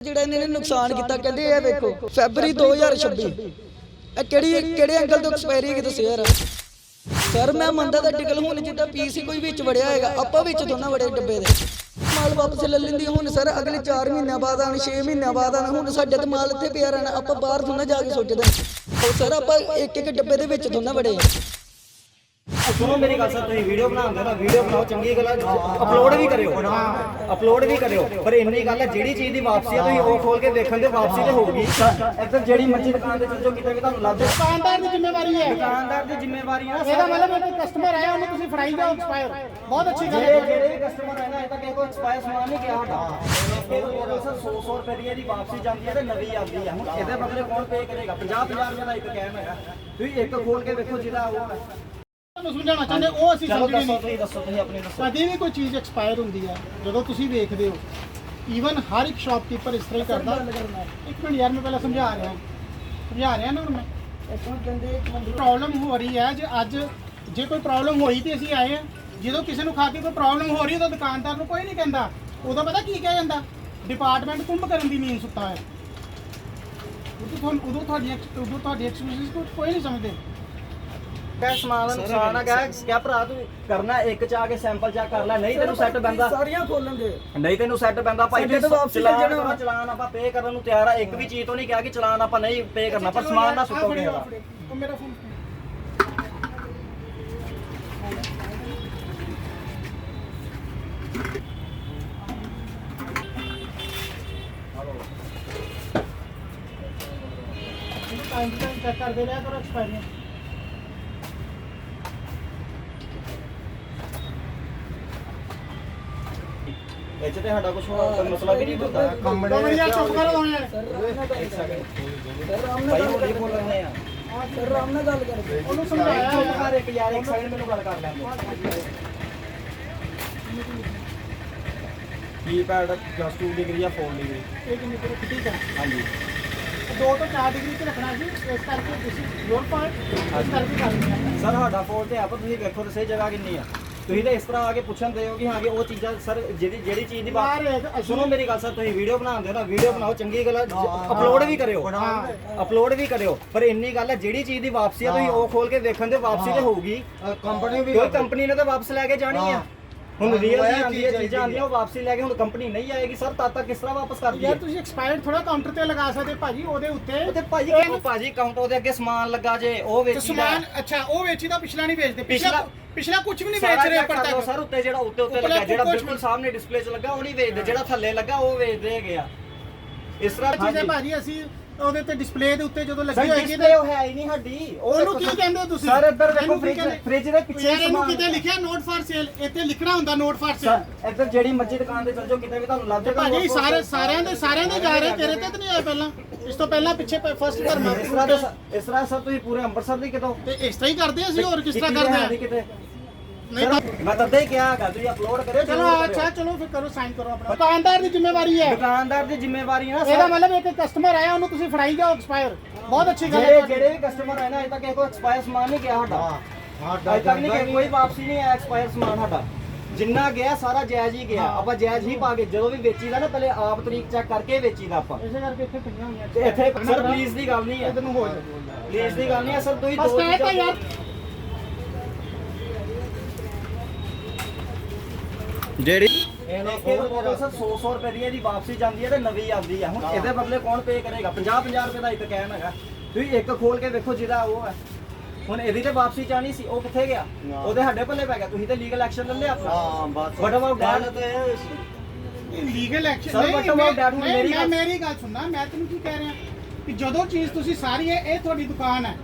ਜਿਹੜਾ ਇਹਨਾਂ ਨੇ ਨੁਕਸਾਨ ਕੀਤਾ ਕਹਿੰਦੇ ਇਹ ਵੇਖੋ ਫੈਬਰੀ 2026 ਇਹ ਕਿਹੜੀ ਕਿਹੜੇ ਐਂਗਲ ਤੋਂ ਐਕਸਪਾਇਰੀ ਕਿ ਦੱਸਿਓ ਯਾਰ ਸਰ ਮੈਂ ਮੰਨਦਾ ਤਾਂ ਟਿਕਲ ਹੁਣ ਜਿੱਦਾਂ ਪੀਸੀ ਕੋਈ ਵਿੱਚ ਵੜਿਆ ਹੈਗਾ ਆਪਾਂ ਵਿੱਚ ਦੋਨਾਂ ਵੜੇ ਡੱਬੇ ਦੇ। ਮਾਲ ਵਾਪਸ ਲੈ ਲੈਂਦੀ ਹੁਣ ਸਰ ਅਗਲੇ 4 ਮਹੀਨਿਆਂ ਬਾਅਦ ਆਣ 6 ਮਹੀਨਿਆਂ ਬਾਅਦ ਆਣ ਹੁਣ ਸਾਡੇ ਤੇ ਮਾਲ ਇੱਥੇ ਪਿਆ ਰਹਿਣਾ ਆਪਾਂ ਬਾਹਰ ਦੋਨਾਂ ਜਾ ਕੇ ਸੁੱਟਦੇ ਉਹ ਸਰ ਆਪਾਂ ਇੱਕ ਇੱਕ ਡੱਬੇ ਦੇ ਵਿੱਚ ਦੋਨਾਂ ਵੜੇ ਆ। ਸੁਣੋ ਮੇਰੀ ਗੱਲ ਸਰ ਤੁਸੀਂ ਵੀਡੀਓ ਬਣਾਉਂਦੇ ਨਾ ਵੀਡੀਓ ਬਣਾਓ ਚੰਗੀ ਗੱਲ ਅਪਲੋਡ ਵੀ ਕਰਿਓ। ਅਪਲੋਡ ਵੀ ਕਰਿਓ। ਪਰ ਇੰਨੀ ਗੱਲ ਹੈ ਜਿਹੜੀ ਚੀਜ਼ ਦੀ ਵਾਪਸੀ ਹੈ ਤੁਸੀਂ ਉਹ ਖੋਲ ਕੇ ਦੇਖਣ ਦੇ ਵਾਪਸੀ ਤੇ ਹੋਊਗੀ। ਇੱਧਰ ਜਿਹੜੀ ਮਰਜ਼ੀ ਦੁਕਾਨ ਤੇ ਚੱਲ ਜਾਓ ਕਿਤੇ ਵੀ ਤੁਹਾਨੂੰ ਲੱਭ ਦੁਕਾਨਦਾਰ ਦੀ ਜ਼ਿੰਮੇਵਾਰੀ ਹੈ। ਦੁਕਾਨਦਾਰ ਦੀ ਜ਼ਿੰਮੇਵਾਰੀ ਹੈ। ਇਹਦਾ ਮਤਲਬ ਇੱਕ ਕਸਟਮਰ ਆਇਆ ਉਹਨੂੰ ਤੁਸੀਂ ਫੜਾਈ ਜਾਓ ਐਕਸਪਾਇਰ ਬਹੁਤ ਅੱਛੀ ਗੱਲ ਹੈ। ਜਿਹੜੇ ਵੀ ਕਸਟਮਰ ਹੈ ਨਾ ਇਹ ਤਾਂ ਕਿਸੇ ਕੋਲ ਐਕਸਪਾਇਰ ਸਮਾਨ ਨਹੀਂ ਗਿਆ ਸਾਡਾ ਇਹ ਕੋਲ ਸਰ 100 100 ਰੁਪਏ ਦੀ ਇਹਦੀ ਵਾਪਸੀ ਜਾਂਦੀ ਹੈ ਤੇ ਨਵੀਂ ਆਉਂਦੀ ਹੈ। ਹੁਣ ਇਹਦੇ ਬਦਲੇ ਕੌਣ ਪੇ ਕਰੇਗਾ? 50 50 ਰੁਪਏ ਦਾ ਇੱਕ ਕੈਮ ਹੈਗਾ। ਤੁਸੀਂ ਇੱਕ ਖੋਲ ਕੇ ਵੇਖੋ ਜਿਹਦਾ ਉਹ ਤੁਹਾਨੂੰ ਸਮਝਾਉਣਾ ਚਾਹੁੰਦੇ ਉਹ ਅਸੀਂ ਚਲੋ ਸਮਝਦੇ ਦੱਸੋ ਨਹੀਂ। ਤੁਸੀਂ ਦੱਸੋ ਤੁਸੀਂ ਆਪਣੀ ਦੱਸੋ। ਕਦੇ ਵੀ ਕੋਈ ਚੀਜ਼ ਐਕਸਪਾਇਰ ਹੁੰਦੀ ਹੈ ਜਦੋਂ ਤੁਸੀਂ ਵੇਖਦੇ ਹੋ ਈਵਨ ਹਰ ਇੱਕ ਸ਼ਾਪਕੀਪਰ ਇਸ ਤਰ੍ਹਾਂ ਹੀ ਕਰਦਾ। ਇੱਕ ਮਿੰਟ ਯਾਰ ਮੈਂ ਪਹਿਲਾਂ ਸਮਝਾ ਰਿਹਾ। ਸਮਝਾ ਰਿਹਾ ਨਾ ਹੁਣ ਮੈਂ। ਪ੍ਰੋਬਲਮ ਹੋ ਰਹੀ ਹੈ ਜੇ ਅੱਜ ਜੇ ਕੋਈ ਪ੍ਰੋਬਲਮ ਹੋਈ ਤੇ ਅਸੀਂ ਆਏ ਹਾਂ। ਜਦੋਂ ਕਿਸੇ ਨੂੰ ਖਾ ਕੇ ਕੋਈ ਪ੍ਰੋਬਲਮ ਹੋ ਰਹੀ ਹੈ ਤਾਂ ਦੁਕਾਨਦਾਰ ਨੂੰ ਕੋਈ ਨਹੀਂ ਕਹਿੰਦਾ। ਉਦੋਂ ਪਤਾ ਕੀ ਕਿਹਾ ਜਾਂਦਾ? ਡਿਪਾਰਟਮੈਂਟ ਕੁੰਭ ਕਰਨ ਦੀ ਨੀਂਦ ਸੁੱਤਾ ਹੈ ਉਦੋਂ ਤੁਹਾਨੂੰ ਉਦੋਂ ਤੁਹਾਡੀ ex- ਉਦੋਂ ਤੁਹਾਡੀ ਐਕਸਪੀਰੀਅੰਸ ਕੋਈ ਨਹੀਂ ਸਮਝਦੇ। ਕਹਿ ਸਮਾਨ ਦਾ ਨੁਕਸਾਨ ਆ ਕਹਿ ਕਿਆ ਭਰਾ ਤੂੰ ਕਰਨਾ ਇੱਕ ਚ ਆ ਕੇ ਸੈਂਪਲ ਚੈੱਕ ਕਰ ਲੈ ਨਹੀਂ ਤੈਨੂੰ ਸੈੱਟ ਬੰਦਾ ਸਾਰੀਆਂ ਖੋਲਣਗੇ ਨਹੀਂ ਤੈਨੂੰ ਸੈੱਟ ਬੰਦਾ ਭਾਈ ਸਾਡੇ ਤੋਂ ਵਾਪਸੀ ਲੈ ਜਾਣਾ। ਚਲਾਨ ਆਪਾਂ ਪੇ ਕਰਨ ਨੂੰ ਤਿਆਰ ਆ ਇੱਕ ਵੀ ਚੀਜ਼ ਤੋਂ ਨਹੀਂ ਕਿਹਾ ਕਿ ਚਲਾਨ ਆਪਾਂ ਨਹੀਂ ਪੇ ਕਰਨਾ ਪਰ ਸਮਾਨ ਨਾ ਸੁੱਟੋ ਕਿਸੇ ਦਾ ਉਹ ਮੇਰਾ ਫੋਨ ਟਾਈਮ ਟਾਈਮ ਚੈੱਕ ਕਰਦੇ ਰਿਹਾ ਕਰੋ ਐਕਸਪਾਇਰੀ ਇਹ 'ਚ ਤੇ ਸਾਡਾ ਕੁਝ ਮਸਲਾ ਵੀ ਨਹੀਂ ਹੁੰਦਾ ਕੰਮ ਦੋ ਮਿੰਟ ਯਾਰ ਚੁੱਪ ਕਰੋ ਦੋ ਮਿੰਟ ਸਰ ਰਾਮ ਭਾਈ ਨਾਲ ਹੋਲੀ ਬੋਲ ਰਹੇ ਆ? ਸਰ ਰਾਮ ਨਾਲ ਗੱਲ ਕਰਦੇ ਉਹਨੂੰ ਸਮਝਾਇਆ। ਹੋਇਆ। ਯਾਰ ਇੱਕ ਯਾਰ ਇੱਕ ਸਾਈਡ ਮੈਨੂੰ ਗੱਲ ਕਰ ਲੈਂਦੇ ਕੀ ਪੈਡ ਪਲੱਸ 2 ਡਿਗਰੀ ਜਾਂ 4 ਡਿਗਰੀ ਇਹ ਕਿੰਨੀ ਕੁ ਠੀਕ ਹੈ? ਹਾਂਜੀ। ਦੋ ਤੋਂ ਡਿਗਰੀ ਤੇ ਰੱਖਣਾ ਸੀ ਇਸ ਕਰਕੇ ਤੁਸੀਂ your part ਇਸ ਕਰਕੇ ਕਰ ਲਿਆ ਸਰ ਸਾਡਾ ਫੋਨ ਤੇ ਆਪ ਤੁਸੀਂ ਵੇਖੋ ਤੇ ਸਹੀ ਜਗ੍ਹਾ ਕਿੰਨੀ ਆ। ਤੁਸੀਂ ਤਾਂ ਇਸ ਤਰ੍ਹਾਂ ਆ ਕੇ ਪੁੱਛਣ ਦੇ ਹੋ ਕਿ ਹਾਂ ਕਿ ਉਹ ਚੀਜ਼ਾਂ ਸਰ ਜਿਹੜੀ ਜਿਹੜੀ ਚੀਜ਼ ਦੀ ਬਾਤ ਅਸੀਂ- ਸੁਣੋ ਮੇਰੀ ਗੱਲ ਸਰ ਤੁਸੀਂ ਵੀਡੀਓ ਬਣਾਉਂਦੇ ਹੋ ਨਾ ਵੀਡੀਓ ਬਣਾਓ ਚੰਗੀ ਗੱਲ ਅਪਲੋਡ ਵੀ ਕਰਿਓ। ਅਪਲੋਡ ਵੀ ਕਰਿਓ। ਪਰ ਇੰਨੀ ਗੱਲ ਹੈ ਜਿਹੜੀ ਚੀਜ਼ ਦੀ ਵਾਪਸੀ ਆ ਤੁਸੀਂ ਉਹ ਖੋਲ ਕੇ ਦੇਖਣ ਦੇ ਵਾਪਸੀ ਤੇ ਹੋਊਗੀ। ਕੰਪਨੀ ਵੀ ਕੋਈ ਕੰਪਨੀ ਨੇ ਤਾਂ ਵਾਪਸ ਲੈ ਕੇ ਜਾਣੀ ਆ। ਹੁਣ ਰੀਅਲ ਦੀ ਆਉਂਦੀ ਹੈ ਚੀਜ਼ਾਂ ਆਉਂਦੀਆਂ ਉਹ ਵਾਪਸੀ ਲੈ ਕੇ ਹੁਣ ਕੰਪਨੀ ਨਹੀਂ ਆਏਗੀ। ਸਰ ਤਦ ਤੱਕ ਕਿਸ ਤਰ੍ਹਾਂ ਵਾਪਸ ਕਰਦੀ ਯਾਰ ਹੈ? ਤੁਸੀਂ ਐਕਸਪਾਇਰਡ ਥੋੜਾ ਕਾਊਂਟਰ ਤੇ ਲਗਾ ਸਕਦੇ ਭਾਜੀ ਉਹਦੇ ਉੱਤੇ। ਤੇ ਭਾਜੀ ਕਹਿੰਦੇ ਭਾਜੀ ਕਾਊਂਟ ਉਹਦੇ ਅੱਗੇ ਸਮਾਨ ਲੱਗਾ ਜੇ ਉਹ ਵੇਚੀ ਸਮਾਨ ਅੱਛਾ ਉਹ ਵੇਚੀ ਦਾ ਪਿਛਲਾ ਨਹੀਂ ਵੇਚਦੇ। ਪਿਛਲਾ- ਪਿਛਲਾ ਕੁਝ ਵੀ ਨਹੀਂ ਵੇਚ ਰਹੇ ਲਓ ਤੱਕ। ਸਰ ਉੱਤੇ ਜਿਹੜਾ ਉੱਤੇ ਉੱਤੇ ਲੱਗਾ ਜਿਹੜਾ ਬਿਲਕੁਲ ਸਾਹਮਣੇ ਡਿਸਪਲੇ 'ਚ ਲੱਗਾ ਉਹ ਨਹੀਂ ਵੇਚਦੇ। ਜਿਹੜਾ ਥੱਲੇ ਲੱਗਾ ਉਹ ਵੇਚਦੇ ਹੈਗੇ ਆ। ਇਸ ਤਰ੍ਹਾਂ। ਭਾਜੀ ਅਸੀਂ ਉਹਦੇ ਤੇ ਡਿਸਪਲੇ ਦੇ ਉੱਤੇ ਜਦੋਂ ਲੱਗੀ ਹੋਏਗੀ ਡਿਸਪਲੇ ਉਹ ਹੈ ਹੀ ਨਹੀਂ ਸਾਡੀ। ਉਹਨੂੰ ਕੀ ਕਹਿੰਦੇ ਹੋ ਤੁਸੀਂ? ਸਰ ਇੱਧਰ ਕੀ ਫ੍ਰਿਜ? ਫ੍ਰਿਜ ਦੇ ਪਿੱਛੇ ਇਹਨੂੰ ਕਿਤੇ ਲਿਖਿਆ ਨੋਟ ਫਾਰ ਸੇਲ ਇੱਥੇ ਲਿਖਣਾ ਹੁੰਦਾ ਨੋਟ ਫਾਰ ਸੇਲ ਸਰ ਇੱਧਰ ਜਿਹੜੀ ਮਰਜ਼ੀ ਦੁਕਾਨ ਤੇ ਚੱਲ ਜਾਓ ਕਿਤੇ ਵੀ ਤੁਹਾਨੂੰ ਲੱਭ ਜਾਏਗਾ ਭਾਜੀ ਸਾਰੇ ਸਾਰਿਆਂ ਦੇ ਸਾਰਿਆਂ ਦੇ ਜਾ ਰਹੇ ਤੇਰੇ ਤੇ ਤਾਂ ਨਹੀਂ ਆਏ ਪਹਿਲਾਂ। ਇਸ ਤੋਂ ਪਹਿਲਾਂ ਪਿੱਛੇ ਫਸਟ ਕਰਨਾ ਇਸ ਤਰ੍ਹਾਂ ਦੇ ਇਸ ਤਰ੍ਹਾਂ ਸਰ ਤੁਸੀਂ ਪੂਰੇ ਅੰਮ੍ਰਿਤਸਰ ਦੀ ਕਿਤੋਂ? ਤੇ ਇਸ ਤਰ੍ਹਾਂ ਹੀ ਕਰਦੇ ਅਸੀਂ ਹੋਰ ਕਿਸ ਤਰ੍ਹਾਂ ਕਰਦੇ ਆ? ਮੈਂ ਤਾਂ ਹੀ ਕਿਹਾ ਹੈਗਾ ਤੁਸੀਂ ਅਪਲੋਡ ਕਰਿਓ ਚਲੋ। ਅੱਛਾ ਚਲੋ ਫਿਰ ਕਰੋ ਸਾਈਨ ਕਰੋ ਆਪਣਾ। ਦੁਕਾਨਦਾਰ ਦੀ ਜ਼ਿੰਮੇਵਾਰੀ ਹੈ। ਦੁਕਾਨਦਾਰ ਦੀ ਜ਼ਿੰਮੇਵਾਰੀ ਹੈ ਨਾ ਇਹਦਾ ਮਤਲਬ ਇੱਕ ਕਸਟਮਰ ਆਇਆ ਉਹਨੂੰ ਤੁਸੀਂ ਫੜਾਈ ਜਾਓ ਐਕਸਪਾਇਰ ਬਹੁਤ ਅੱਛੀ ਗੱਲ ਹੈ ਜਿਹੜੇ ਵੀ ਕਸਟਮਰ ਹੈ ਨਾ ਅਜੇ ਤੱਕ ਕੋਲ ਐਕਸਪਾਇਰ ਸਮਾਨ ਨਹੀਂ ਗਿਆ ਸਾਡਾ। ਹਾਂ ਅਜੇ ਤੱਕ ਨਹੀਂ ਕੋਈ ਵਾਪਸੀ ਨਹੀਂ ਆਇਆ ਐਕਸਪਾਇਰ ਸਮਾਨ ਸਾਡਾ। ਜਿੰਨਾ ਗਿਆ ਸਾਰਾ ਜਾਇਜ਼ ਹੀ ਗਿਆ। ਆਪਾਂ ਜਾਇਜ਼ ਹੀ ਪਾ ਕੇ ਜਦੋਂ ਵੀ ਵੇਚੀਦਾ ਨਾ ਪਹਿਲੇ ਆਪ ਤਰੀਕ ਚੈੱਕ ਕਰਕੇ ਵੇਚੀਦਾ ਆਪਾਂ। ਇਸੇ ਕਰਕੇ ਇੱਥੇ ਪਈਆਂ ਹੋਈਆਂ। ਇੱਥੇ ਸਰ ਪਲੀਜ਼ ਦੀ ਗੱਲ ਨਹੀਂ ਹੈ। ਇਹਨੂੰ ਹੋ ਜਾ ਪਲੀਜ਼ ਦੀ ਗੱਲ ਨਹੀਂ ਹੈ ਸਰ ਤੁਸੀਂ ਬਸ ਦੋ ਕਹਿ ਤਾ ਯਾਰ ਜਿਹੜੀ ਇਹਨੇ ਕੋਲ ਸਰ 100 100 ਰੁਪਏ ਦੀ ਇਹਦੀ ਵਾਪਸੀ ਜਾਂਦੀ ਹੈ ਤੇ ਨਵੀਂ ਆਉਂਦੀ ਹੈ। ਹੁਣ ਇਹਦੇ ਬਦਲੇ ਕੌਣ ਪੇ ਕਰੇਗਾ? 50 50 ਰੁਪਏ ਦਾ ਇੱਕ ਕੈਨ ਹੈਗਾ। ਤੁਸੀਂ ਇੱਕ ਖੋਲ ਕੇ ਵੇਖੋ ਜਿਹਦਾ ਉਹ ਹੈ। ਹੁਣ ਇਹਦੀ ਤੇ ਵਾਪਸੀ ਚਾਹਣੀ ਸੀ ਉਹ ਕਿੱਥੇ ਗਿਆ? ਉਹਦੇ ਸਾਡੇ ਪੱਲੇ ਪੈ ਗਿਆ। ਤੁਸੀਂ ਤੇ ਲੀਗਲ ਐਕਸ਼ਨ ਲੈ ਲਿਆ ਆਪਣਾ। ਹਾਂ ਬਸ। What about that? Legal action Sir, what about that? ਹੁਣ ਮੇਰੀ ਮੈਂ ਗੱਲ- ਮੇਰੀ ਗੱਲ ਸੁਣਨਾ ਮੈਂ ਤੈਨੂੰ ਕੀ ਕਹਿ ਰਿਹਾ ਕਿ ਜਦੋਂ ਚੀਜ਼ ਤੁਸੀਂ ਸਾਰੀ ਹੈ ਇਹ ਤੁਹਾਡੀ ਦੁਕਾਨ ਹੈ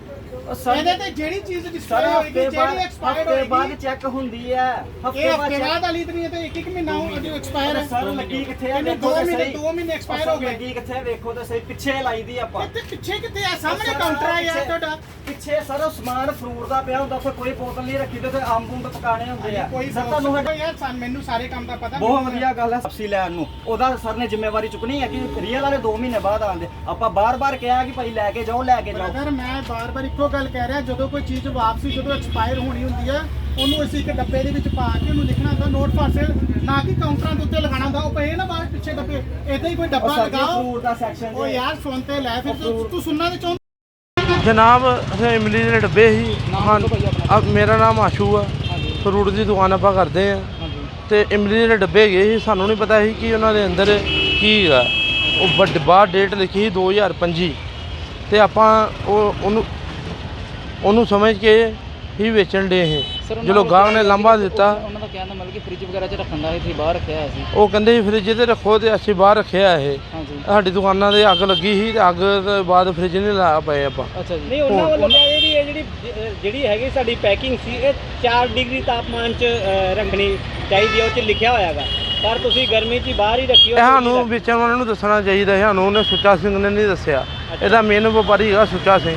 ਇਹਦੇ ਤੇ ਜਿਹੜੀ ਚੀਜ਼ ਸਰ ਡਿਸਪਲੇ ਹੋਏਗੀ ਹਫ਼ਤੇ ਬਾਅਦ ਜਿਹੜੀ ਐਕਸਪਾਇਰਡ ਹਫ਼ਤੇ ਬਾਅਦ ਹੋਏਗੀ ਚੈੱਕ ਹੁੰਦੀ ਹੈ। ਇਹ ਹਫ਼ਤੇ ਹਫ਼ਤੇ ਬਾਅਦ ਬਾਅਦ ਵਾਲੀ ਤਰੀ ਤੇ ਇੱਕ ਇੱਕ ਮਹੀਨਾ ਉਹ ਜੋ ਐਕਸਪਾਇਰ ਹੈ। ਸਰ ਲੱਗੀ ਕਿੱਥੇ ਆ ਇਹਨੇ ਵੇਖੋ ਦੋ ਤੇ ਮਹੀਨੇ ਸਹੀ। ਦੋ ਮਹੀਨੇ ਐਕਸਪਾਇਰ ਸਰ, ਹੋ ਗਏ। ਲੱਗੀ ਕਿੱਥੇ ਆ, ਵੇਖੋ ਤੇ ਸਹੀ ਪਿੱਛੇ ਲਾਈ ਦੀ ਆਪਾਂ। ਇੱਥੇ ਪਿੱਛੇ ਕਿੱਥੇ ਆ? ਸਾਹਮਣੇ ਸਰ, ਕਾਊਂਟਰ ਆ ਯਾਰ ਪਿੱਛੇ- ਤੁਹਾਡਾ। ਪਿੱਛੇ ਸਰ ਉਹ ਸਮਾਨ ਫਰੂਟ ਦਾ ਪਿਆ ਹੁੰਦਾ ਉੱਥੇ ਕੋਈ ਬੋਤਲ ਨਹੀਂ ਰੱਖੀ ਤੇ ਉੱਥੇ ਅੰਬ ਅੰਬ ਪਕਾਣੇ ਹੁੰਦੇ ਆ। ਕੋਈ ਸਰ ਤੁਹਾਨੂੰ ਯਾਰ ਸਾਨੂੰ ਮੈਨੂੰ ਸਾਰੇ ਕੰਮ ਦਾ ਪਤਾ। ਬਹੁਤ ਵਧੀਆ ਗੱਲ ਹੈ ਸਬਜ਼ੀ ਲੈਣ ਨੂੰ। ਉਹਦਾ ਸਰ ਨੇ ਜ਼ਿੰਮੇਵਾਰੀ ਚੁੱਕਣੀ ਹੈ ਕਿ ਰੀਅਲ ਵਾਲੇ 2 ਮਹੀਨੇ ਬਾਅਦ ਆਉਂਦੇ। ਆਪਾਂ ਬਾਰ-ਬਾਰ ਕਿਹਾ ਕਿ ਭਾਈ ਲੈ ਕੇ ਜਾਓ ਲੈ ਕੇ ਜਾਓ। ਬ੍ਰਦਰ ਮੈਂ ਬਾਰ-ਬਾਰ ਇੱਕੋ ਗੱਲ ਕਹਿ ਰਿਹਾ ਜਦੋਂ ਕੋਈ ਚੀਜ਼ ਵਾਪਸੀ ਜਦੋਂ ਐਕਸਪਾਇਰ ਹੋਣੀ ਹੁੰਦੀ ਹੈ ਉਹਨੂੰ ਅਸੀਂ ਇੱਕ ਡੱਬੇ ਦੇ ਵਿੱਚ ਪਾ ਕੇ ਉਹਨੂੰ ਲਿਖਣਾ ਹੁੰਦਾ ਨੋਟ ਫਾਰ ਸੇਲ ਨਾ ਕਿ ਕਾਊਂਟਰਾਂ ਦੇ ਉੱਤੇ ਲਗਾਉਣਾ ਹੁੰਦਾ ਉਹ ਪਏ ਨਾ ਬਾਹਰ ਪਿੱਛੇ ਡੱਬੇ ਏਦਾਂ ਹੀ ਕੋਈ ਡੱਬਾ ਲਗਾਓ। ਫਰੂਟ ਦਾ ਸੈਕਸ਼ਨ ਉਹ ਯਾਰ ਸੁਣ ਤੇ ਲੈ ਫਿਰ ਤੂੰ- ਤੂੰ ਸੁਣਨਾ ਤੇ ਚਾਹੁੰਦਾ? ਜਨਾਬ ਅਸੀਂ ਇਮਲੀ ਦੇ ਡੱਬੇ ਸੀ ਹਾਂ ਮੇਰਾ ਨਾਮ ਆਸ਼ੂ ਆ। ਫਰੂਟ ਦੀ ਦੁਕਾਨ ਆਪਾਂ ਕਰਦੇ ਆ। ਤੇ ਇਮਲੀ ਦੇ ਡੱਬੇ ਗਏ ਸੀ ਸਾਨੂੰ ਨਹੀਂ ਪਤਾ ਸੀ ਕਿ ਉਹਨਾਂ ਦੇ ਅੰਦਰ ਕੀ ਹੈਗਾ। ਉਹ ਵੱਡ- ਬਾਹਰ ਡੇਟ ਲਿਖੀ ਸੀ 2025 ਤੇ ਆਪਾਂ ਉਹ ਉਹਨੂੰ ਉਹਨੂੰ ਸਮਝ ਕੇ ਹੀ ਵੇਚਣ ਦੇ ਉਹਨਾਂ ਜਦੋਂ ਗਾਹਕ ਨੇ ਲਾਂਭਾ ਦਿੱਤਾ। ਉਹਨਾਂ ਦਾ ਕਹਿਣ ਦਾ ਮਤਲਬ ਕਿ ਫ੍ਰਿਜ ਵਗੈਰਾ 'ਚ ਰੱਖਣ ਦਾ ਇੱਥੇ ਬਾਹਰ ਰੱਖਿਆ ਹੋਇਆ ਸੀ। ਉਹ ਕਹਿੰਦੇ ਸੀ ਫ੍ਰਿਜ ਤੇ ਰੱਖੋ ਤੇ ਅਸੀਂ ਬਾਹਰ ਰੱਖਿਆ ਇਹ। ਹਾਂਜੀ। ਸਾਡੀ ਦੁਕਾਨਾਂ ਦੇ ਅੱਗ ਲੱਗੀ ਸੀ ਤੇ ਅੱਗ ਤੋਂ ਬਾਅਦ ਫ੍ਰਿਜ ਨਹੀਂ ਲਾਇਆ ਪਏ ਆਪਾਂ। ਅੱਛਾ ਜੀ। ਨਹੀਂ ਉਹਨਾਂ ਵੱਲੋਂ ਇਹ ਜਿਹੜੀ ਜਿਹੜੀ ਹੈਗੀ ਸਾਡੀ ਪੈਕਿੰਗ ਸੀ ਇਹ 4 ਡਿਗਰੀ ਤਾਪਮਾਨ 'ਚ ਰੱਖਣੀ ਚਾਹੀਦੀ ਹੈ ਉਹ 'ਚ ਲਿਖਿਆ ਹੋਇਆਗਾ ਪਰ ਤੁਸੀਂ ਗਰਮੀ 'ਚ ਬਾਹਰ ਹੀ ਰੱਖੀ ਇਹ ਸਾਨੂੰ ਵੇਚਣ ਵਾਲਿਆਂ ਨੂੰ ਦੱਸਣਾ ਚਾਹੀਦਾ ਹੈ, ਸਾਨੂੰ ਉਹਨੇ ਸੁੱਚਾ ਸਿੰਘ ਨੇ ਨਹੀਂ ਦੱਸਿਆ। ਇਹਦਾ ਮੇਨ ਵਪਾਰੀ ਹੈਗਾ ਸੁੱਚਾ ਸਿੰਘ।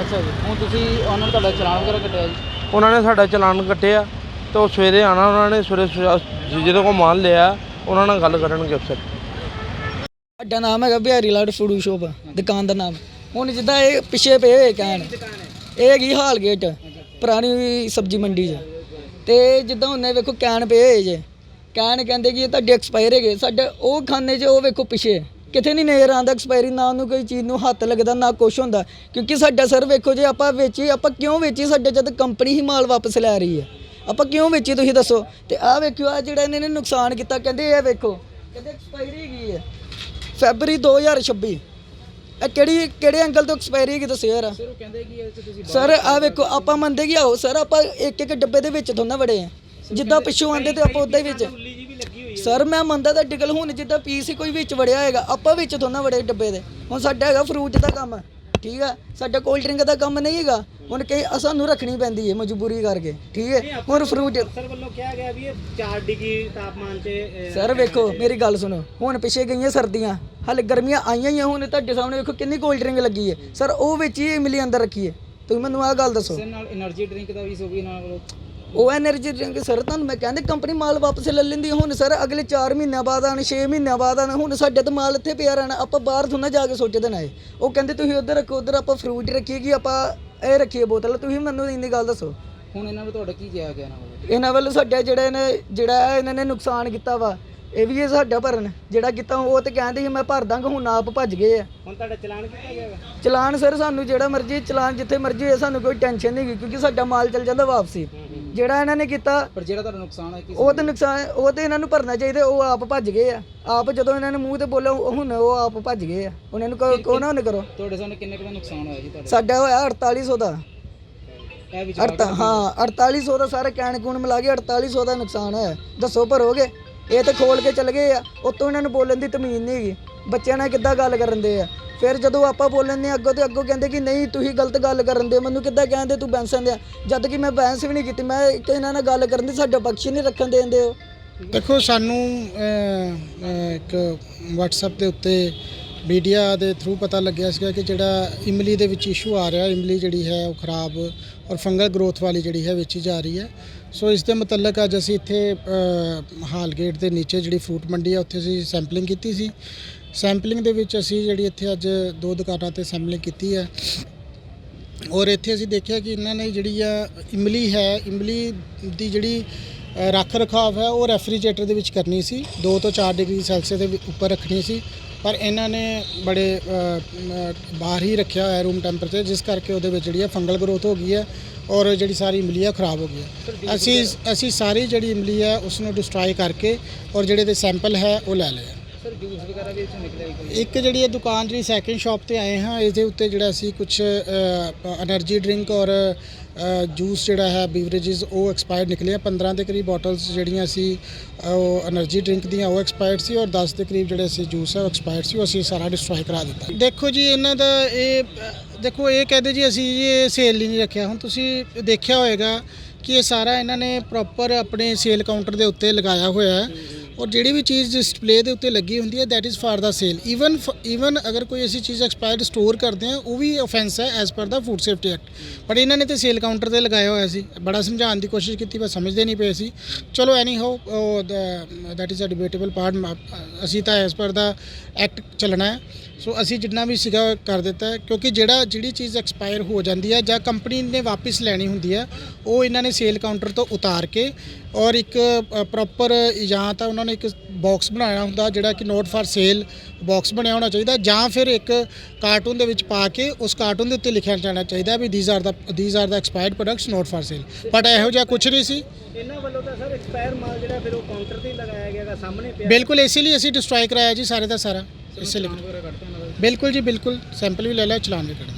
ਅੱਛਾ ਜੀ ਹੁਣ ਤੁਸੀਂ ਉਹਨਾਂ ਨੂੰ ਤੁਹਾਡਾ ਚਲਾਨ ਵਗੈਰਾ ਕੱਟਿਆ ਜੀ? ਉਹਨਾਂ ਨੇ ਸਾਡਾ ਚਲਾਨ ਕੱਟਿਆ ਤੇ ਉਹ ਸਵੇਰੇ ਆਣਾ ਉਹਨਾਂ ਨੇ ਸਵੇਰੇ ਜਿਹਦੇ ਕੋਲ ਮਾਲ ਲਿਆ ਉਹਨਾਂ ਨਾਲ ਗੱਲ ਕਰਨਗੇ ਅਫਸਰ। ਸਾਡਾ ਨਾਮ ਹੈਗਾ ਬਿਹਾਰੀ ਲਾਡ ਫੂਡ ਸ਼ੋਪ ਦੁਕਾਨ ਦਾ ਨਾਮ। ਹੁਣ ਜਿੱਦਾਂ ਇਹ ਪਿੱਛੇ ਪਏ ਹੋਏ ਕਹਿਣ ਇਹ ਹੈਗੀ ਹਾਲ ਗੇਟ, ਪੁਰਾਣੀ ਸਬਜ਼ੀ ਮੰਡੀ 'ਚ। ਤੇ ਜਿੱਦਾਂ ਹੁੰਨੇ ਵੇਖੋ ਕੈਨ ਪਏ ਹੋਏ ਜੇ। ਕੈਨ ਕਹਿੰਦੇ ਕਿ ਇਹ ਤੁਹਾਡੇ ਐਕਸਪਾਇਰ ਹੈਗੇ। ਸਾਡੇ ਉਹ ਖਾਨੇ 'ਚ, ਉਹ ਵੇਖੋ ਪਿੱਛੇ। ਕਿਤੇ ਨਹੀਂ ਨਜ਼ਰ ਆਉਂਦਾ ਐਕਸਪਾਇਰੀ, ਨਾ ਉਹਨੂੰ ਕੋਈ ਚੀਜ਼ ਨੂੰ ਹੱਥ ਲੱਗਦਾ, ਨਾ ਕੁਛ ਹੁੰਦਾ। ਕਿਉਂਕਿ ਸਾਡਾ ਸਰ ਵੇਖੋ ਜੇ ਆਪਾਂ ਵੇਚੀ, ਆਪਾਂ ਕਿਉਂ ਵੇਚੀ? ਸਾਡੇ ਜਦ ਕੰਪਨੀ ਹੀ ਮਾਲ ਵਾਪਸ ਲੈ ਰਹੀ ਹੈ। ਆਪਾਂ ਕਿਉਂ ਵੇਚੀ ਤੁਸੀਂ ਦੱਸੋ? ਤੇ ਆਹ ਵੇਖਿਓ ਆ ਜਿਹੜਾ ਇਹਨਾਂ ਨੇ ਨੁਕਸਾਨ ਕੀਤਾ, ਕਹਿੰਦੇ ਇਹ ਵੇਖੋ। ਕਹਿੰਦੇ ਐਕਸਪਾਇਰੀ ਹੈਗੀ ਹੈ। ਫੈਬਰੀ 2026 ਇਹ ਕਿਹੜੀ ਕਿਹੜੇ ਐਂਗਲ ਤੋਂ ਐਕਸਪਾਇਰੀ ਹੈਗੀ ਦੱਸਿਓ ਯਾਰ। ਸਰ ਉਹ ਕਹਿੰਦੇ ਕਿ ਇਹ 'ਚ ਤੁਸੀਂ ਸਰ ਆ ਵੇਖੋ ਆਪਾਂ ਮੰਨਦੇ ਕਿ ਆਓ ਸਰ ਆਪਾਂ ਇੱਕ ਇੱਕ ਡੱਬੇ ਦੇ ਵਿੱਚ ਥੋੜਾ ਵੜੇ ਆ। ਜਿੱਦਾਂ ਪਿੱਛੋਂ ਆਂਦੇ ਤੇ ਆਪਾਂ ਉਦਾਂ ਹੀ ਵਿੱਚ। ਸਰ ਮੈਂ ਮੰਨਦਾ ਤਾਂ ਡਿਗਲ ਹੁਣ ਜਿੱਦਾਂ ਪੀਸ ਹੀ ਕੋਈ ਵਿੱਚ ਵੜਿਆ ਹੈਗਾ ਆਪਾਂ ਵਿੱਚ ਥੋੜਾ ਵੜੇ ਡੱਬੇ ਦੇ। ਹੁਣ ਸਾਡਾ ਹੈਗਾ ਫਰੂਟ ਦਾ ਕੰਮ ਠੀਕ ਆ? ਸਾਡਾ ਕੋਲਡ ਡਰਿੰਕ ਦਾ ਕੰਮ ਨਹੀਂ ਹੈਗਾ। ਹੁਣ ਕਈ ਸਾਨੂੰ ਰੱਖਣੀ ਪੈਂਦੀ ਹੈ ਮਜਬੂਰੀ ਕਰਕੇ ਠੀਕ ਹੈ ਹੁਣ ਫਰੂਟ ਸਰ ਵੱਲੋਂ ਕਿਹਾ ਗਿਆ ਵੀ ਇਹ 4 ਡਿਗਰੀ ਤਾਪਮਾਨ 'ਚ ਅਹ, ਸਰ ਵੇਖੋ ਮੇਰੀ ਗੱਲ ਸੁਣੋ। ਹੁਣ ਪਿੱਛੇ ਗਈਆਂ ਸਰਦੀਆਂ। ਹਾਲੇ ਗਰਮੀਆਂ ਆਈਆਂ ਹੀ ਆ, ਹੁਣ ਤੁਹਾਡੇ ਸਾਹਮਣੇ ਵੇਖੋ ਕਿੰਨੀ ਕੋਲਡ ਡਰਿੰਕ ਲੱਗੀ ਹੈ। ਸਰ ਉਹ ਵਿੱਚ ਹੀ ਮਿਲੀ ਅੰਦਰ ਰੱਖੀ ਹੈ ਤੁਸੀਂ ਮੈਨੂੰ ਆਹ ਗੱਲ ਦੱਸੋ। ਇਸੇ ਉਹ એનર્ਜੀ ਡਰਿੰਕ ਸਰ ਤੁਹਾਨੂੰ ਮੈਂ ਕਹਿੰਦੇ ਕੰਪਨੀ ਮਾਲ ਵਾਪਸ ਲੈ ਲੈਂਦੀ ਹੁਣ ਸਰ ਅਗਲੇ 4 ਮਹੀਨਿਆਂ ਬਾਅਦ ਆਣ 6 ਮਹੀਨਿਆਂ ਬਾਅਦ ਆਣ ਹੁਣ ਸਾਡੇ ਤਾਂ ਮਾਲ ਇੱਥੇ ਪਿਆ ਰਹਿਣਾ। ਆਪਾਂ ਬਾਹਰ ਥੋੜ੍ਹਾ ਜਾ ਕੇ ਸੋਚਦੇ ਨਾ ਇਹ। ਉਹ ਕਹਿੰਦੇ ਤੁਸੀਂ ਉੱਧਰ ਰੱਖੋ ਉੱਧਰ ਆਪਾਂ ਫਰੂਟ ਰੱਖੀਏ ਕਿ ਆਪਾਂ ਇਹ ਰੱਖੀਏ ਬੋਤਲ। ਤੁਸੀਂ ਮੈਨੂੰ ਇੰਨੀ ਗੱਲ ਦੱਸੋ। ਹੁਣ ਇਹਨਾਂ ਨੂੰ ਤੁਹਾਡਾ ਕੀ ਕਿਹਾ ਗਿਆ ਇਹਨਾਂ ਵੱਲੋਂ? ਸਾਡਾ ਜਿਹੜਾ ਇਹਨੇ ਜਿਹੜਾ ਇਹਨਾਂ ਨੇ ਨੁਕਸਾਨ ਕੀਤਾ ਵਾ। ਇਹ ਵੀ ਇਹ ਸਾਡਾ ਭਰਨ ਜਿਹੜਾ ਕੀਤਾ ਉਹ ਤੇ ਕਹਿੰਦੇ ਸੀ ਮੈਂ ਭਰ ਦਾਂਗਾ ਹੁਣ ਆਪ ਭੱਜ ਗਏ ਆ। ਹੁਣ ਤੁਹਾਡਾ ਚਲਾਨ ਕੀਤਾ ਗਿਆ? ਚਲਾਨ ਸਰ ਸਾਨੂੰ ਜਿਹੜਾ ਮਰਜ਼ੀ ਚਲਾਨ ਜਿੱਥੇ ਮਰਜ਼ੀ ਹੋਏ ਸਾਨੂੰ ਕੋਈ ਟੈਨਸ਼ਨ ਨਹੀਂ ਹੈਗੀ ਕਿਉਂਕਿ ਸਾਡਾ ਮਾਲ ਚੱਲ ਜਾਂਦਾ ਵਾਪਸੀ। ਜਿਹੜਾ ਇਹਨਾਂ ਨੇ ਕੀਤਾ ਪਰ ਜਿਹੜਾ ਤੁਹਾਡਾ ਨੁਕਸਾਨ ਹੈ ਕਿਸ ਉਹ ਤੇ ਨੁਕਸਾਨ ਉਹ ਤੇ ਇਹਨਾਂ ਨੂੰ ਭਰਨਾ ਚਾਹੀਦਾ ਉਹ ਆਪ ਭੱਜ ਗਏ ਆ। ਆਪ ਜਦੋਂ ਇਹਨਾਂ ਨੇ ਮੂੰਹ ਤੇ ਬੋਲਿਆ ਹੁਣ ਉਹ ਆਪ ਭੱਜ ਗਏ ਆ। ਉਹਨਾਂ ਨੂੰ ਕਹੋ ਨਾ ਉਹਨੇ ਕਰੋ। ਤੁਹਾਡੇ ਸਾਹਮਣੇ ਕਿੰਨੇ ਕੁ ਦਾ ਨੁਕਸਾਨ ਹੋਇਆ ਜੀ ਤੁਹਾਡਾ? ਸਾਡਾ ਹੋਇਆ 4800 ਦਾ। ਇਹ ਵਿੱਚ ਅੜਤਾ ਹਾਂ 4800 ਦਾ ਸਾਰੇ ਕੈਨ ਕੂਨ ਮਿਲਾ ਕੇ 4800 ਦਾ ਨੁਕਸਾਨ ਹੋਇਆ। ਦੱਸੋ ਭਰੋਗੇ? ਇਹ ਤੇ ਖੋਲ ਕੇ ਚਲ ਗਏ ਆ, ਉਤੋਂ ਇਹਨਾਂ ਨੂੰ ਬੋਲਣ ਦੀ ਤਮੀਜ਼ ਨਹੀਂ ਹੈਗੀ। ਬੱਚਿਆਂ ਨਾਲ ਕਿੱਦਾਂ ਗੱਲ ਕਰਨ ਦੇ ਆ? ਫਿਰ ਜਦੋਂ ਆਪਾਂ ਬੋਲਣ ਦੇ ਅੱਗੋਂ ਤੇ ਅੱਗੋਂ ਕਹਿੰਦੇ ਕਿ ਨਹੀਂ, ਤੁਸੀਂ ਗਲਤ ਗੱਲ ਕਰਨ ਦੇ ਮੈਨੂੰ ਕਿੱਦਾਂ ਕਹਿੰਦੇ ਤੂੰ ਬੈਂਸਨ ਦੇ ਜਦ ਕਿ ਮੈਂ ਬੈਂਸ ਵੀ ਨਹੀਂ ਕੀਤੀ, ਮੈਂ ਇੱਕ ਇਹਨਾਂ ਨਾਲ ਗੱਲ ਕਰਨ ਦੀ ਸਾਡਾ ਪਕਸ਼ ਨਹੀਂ ਰੱਖਣ ਦੇਂਦੇ ਹੋ ਦੇਖੋ, ਸਾਨੂੰ ਇੱਕ WhatsApp ਦੇ ਉੱਤੇ ਮੀਡੀਆ ਦੇ ਥਰੂ ਪਤਾ ਲੱਗਿਆ ਸੀਗਾ ਕਿ ਜਿਹੜਾ ਇਮਲੀ ਦੇ ਵਿੱਚ ਇਸ਼ੂ ਆ ਰਿਹਾ, ਇਮਲੀ ਜਿਹੜੀ ਹੈ ਉਹ ਖਰਾਬ ਔਰ ਫੰਗਲ ਗਰੋਥ ਵਾਲੀ ਜਿਹੜੀ ਹੈ ਵੇਚੀ ਜਾ ਰਹੀ ਹੈ। ਸੋ ਇਸ ਦੇ ਮੁਤਲਕ ਅੱਜ ਅਸੀਂ ਇੱਥੇ ਹਾਲ ਗੇਟ ਦੇ ਨੀਚੇ ਜਿਹੜੀ ਫਰੂਟ ਮੰਡੀ ਹੈ, ਉੱਥੇ ਅਸੀਂ ਸੈਂਪਲਿੰਗ ਕੀਤੀ ਸੀ। ਸੈਂਪਲਿੰਗ ਦੇ ਵਿੱਚ ਅਸੀਂ ਜਿਹੜੀ ਇੱਥੇ ਅੱਜ ਦੋ ਦੁਕਾਨਾਂ ਤੇ ਸੈਂਪਲਿੰਗ ਕੀਤੀ ਹੈ। ਔਰ ਇੱਥੇ ਅਸੀਂ ਦੇਖਿਆ ਕਿ ਇਹਨਾਂ ਨੇ ਜਿਹੜੀ ਆ ਇਮਲੀ ਹੈ, ਇਮਲੀ ਦੀ ਜਿਹੜੀ ਰੱਖ ਰਖਾਵ ਹੈ, ਉਹ ਰੈਫਰੀਜਰੇਟਰ ਦੇ ਵਿੱਚ ਕਰਨੀ ਸੀ। 2 ਤੋਂ 4 ਡਿਗਰੀ ਸੈਲਸੀਅਸ ਦੇ ਉੱਪਰ ਰੱਖਣੀ ਸੀ। ਪਰ ਇਹਨਾਂ ਨੇ ਬੜੇ ਬਾਹਰ ਹੀ ਰੱਖਿਆ ਹੋਇਆ ਰੂਮ ਟੈਂਪਰੇਚਰ ਜਿਸ ਕਰਕੇ ਉਹਦੇ ਵਿੱਚ ਜਿਹੜੀ ਹੈ ਫੰਗਲ ਗਰੋਥ ਹੋ ਗਈ ਹੈ ਔਰ ਜਿਹੜੀ ਸਾਰੀ ਇਮਲੀ ਹੈ ਖਰਾਬ ਹੋ ਗਈ ਹੈ ਅਸੀਂ ਅਸੀਂ ਸਾਰੀ ਜਿਹੜੀ ਇਮਲੀ ਹੈ ਉਸ ਨੂੰ ਡਿਸਟਰੋਏ ਕਰਕੇ ਔਰ ਜਿਹੜੇ ਦੇ ਸੈਂਪਲ ਹੈ ਉਹ ਲੈ ਲਏ ਆ। ਇੱਕ ਜਿਹੜੀ ਇਹ ਦੁਕਾਨ ਜਿਹੜੀ ਸੈਕਿੰਡ ਸ਼ਾਪ ਤੇ ਆਏ ਹਾਂ ਇਸ ਦੇ ਉੱਤੇ ਜਿਹੜਾ ਅਸੀਂ ਕੁਝ એનર્ਜੀ ਡਰਿੰਕ ਔਰ ਜੂਸ ਜਿਹੜਾ ਹੈ ਬੀਵਰੇजेस ਉਹ ਐਕਸਪਾਇਰ ਨਿਕਲੇ ਆ। 15 ਦੇ ਕਰੀਬ ਬੋਟਲਸ ਜਿਹੜੀਆਂ ਸੀ, ਉਹ એનર્ਜੀ ਡਰਿੰਕ ਦੀਆਂ, ਉਹ ਐਕਸਪਾਇਰ ਸੀ ਔਰ 10 ਦੇ ਕਰੀਬ ਜਿਹੜੇ ਅਸੀਂ ਜੂਸ ਉਹ ਐਕਸਪਾਇਰ ਸੀ, ਉਹ ਅਸੀਂ ਸਾਰਾ ਡਿਸਟਰੋਏ ਕਰਾ ਦਿੱਤਾ। ਦੇਖੋ ਜੀ, ਇਹਨਾਂ ਦਾ ਇਹ ਦੇਖੋ, ਇਹ ਕਹਿੰਦੇ ਜੀ, ਅਸੀਂ ਜੀ ਇਹ ਸੇਲ ਹੀ ਨਹੀਂ ਰੱਖਿਆ। ਹੁਣ ਤੁਸੀਂ ਦੇਖਿਆ ਹੋਏਗਾ ਕਿ ਇਹ ਸਾਰਾ ਇਹਨਾਂ ਨੇ ਪ੍ਰੋਪਰ ਆਪਣੇ ਸੇਲ ਕਾਊਂਟਰ ਦੇ ਉੱਤੇ ਲਗਾਇਆ ਹੋਇਆ ਹੈ। ਔਰ ਜਿਹੜੀ ਵੀ ਚੀਜ਼ ਡਿਸਪਲੇ ਦੇ ਉੱਤੇ ਲੱਗੀ ਹੁੰਦੀ ਹੈ that is for the sale even even ਅਗਰ ਕੋਈ ਅਸੀਂ ਚੀਜ਼ ਐਕਸਪਾਇਰਡ ਸਟੋਰ ਕਰਦੇ ਆ ਉਹ ਵੀ ਆਫੈਂਸ ਹੈ ਐਜ਼ ਪਰ ਦਾ ਫੂਡ ਸੇਫਟੀ ਐਕਟ ਪਰ ਇਹਨਾਂ ਨੇ ਤੇ ਸੇਲ ਕਾਊਂਟਰ ਤੇ ਲਗਾਇਆ ਹੋਇਆ ਸੀ। ਬੜਾ ਸਮਝਾਉਣ ਦੀ ਕੋਸ਼ਿਸ਼ ਕੀਤੀ ਪਰ ਸਮਝਦੇ ਨਹੀਂ ਪਏ ਸੀ। ਚਲੋ anyhow that is a debatable part ਅਸੀਂ ਤਾਂ ਐਜ਼ ਪਰ ਦਾ ਐਕਟ ਚੱਲਣਾ ਹੈ। ਸੋ ਅਸੀਂ ਜਿੰਨਾ ਵੀ ਸੀਗਾ ਕਰ ਦਿੱਤਾ ਕਿਉਂਕਿ ਜਿਹੜਾ ਜਿਹੜੀ ਚੀਜ਼ ਐਕਸਪਾਇਰ ਹੋ ਜਾਂਦੀ ਹੈ ਜਾਂ ਕੰਪਨੀ ਨੇ ਵਾਪਸ ਲੈਣੀ ਹੁੰਦੀ ਹੈ ਉਹ ਇਹਨਾਂ ਨੇ ਸੇਲ ਕਾਊਂਟਰ ਤੋਂ ਉਤਾਰ ਕੇ ਔਰ ਇੱਕ ਪ੍ਰੋਪਰ ਜਾਂ ਤਾਂ ਉਹਨਾਂ ਨੇ ਇੱਕ ਬਾਕਸ ਬਣਾਇਆ ਹੁੰਦਾ ਜਿਹੜਾ ਕਿ ਨੋਟ ਫਾਰ ਸੇਲ ਬਾਕਸ ਬਣਿਆ ਹੋਣਾ ਚਾਹੀਦਾ ਜਾਂ ਫਿਰ ਇੱਕ ਕਾਰਟੂਨ ਦੇ ਵਿੱਚ ਪਾ ਕੇ ਉਸ ਕਾਰਟੂਨ ਦੇ ਉੱਤੇ ਲਿਖਿਆ ਜਾਣਾ ਚਾਹੀਦਾ ਵੀ these are the these are the expired products not for sale but ਇਹੋ ਜਿਹਾ ਕੁਝ ਨਹੀਂ ਸੀ। ਇਹਨਾਂ ਵੱਲੋਂ ਤਾਂ ਸਰ ਐਕਸਪਾਇਰ ਮਾਲ ਜਿਹੜਾ ਫਿਰ ਉਹ ਕਾਊਂਟਰ ਤੇ ਲਗਾਇਆ ਗਿਆ ਗਾ, ਸਾਹਮਣੇ ਪਿਆ। ਬਿਲਕੁਲ ਇਸੇ ਲਈ ਅਸੀਂ ਡਿਸਟਰੋਏ ਕਰਾਇਆ ਜੀ ਸਾਰੇ ਦਾ ਸਾਰਾ। ਇਸੇ ਲਈ। ਬਿਲਕੁਲ ਜੀ ਬਿਲਕੁਲ। ਸੈਂਪਲ ਵੀ ਲੈ ਲਿਆ ਚਲਾਨ ਵੀ ਕੱਢ ਦਿੱਤਾ।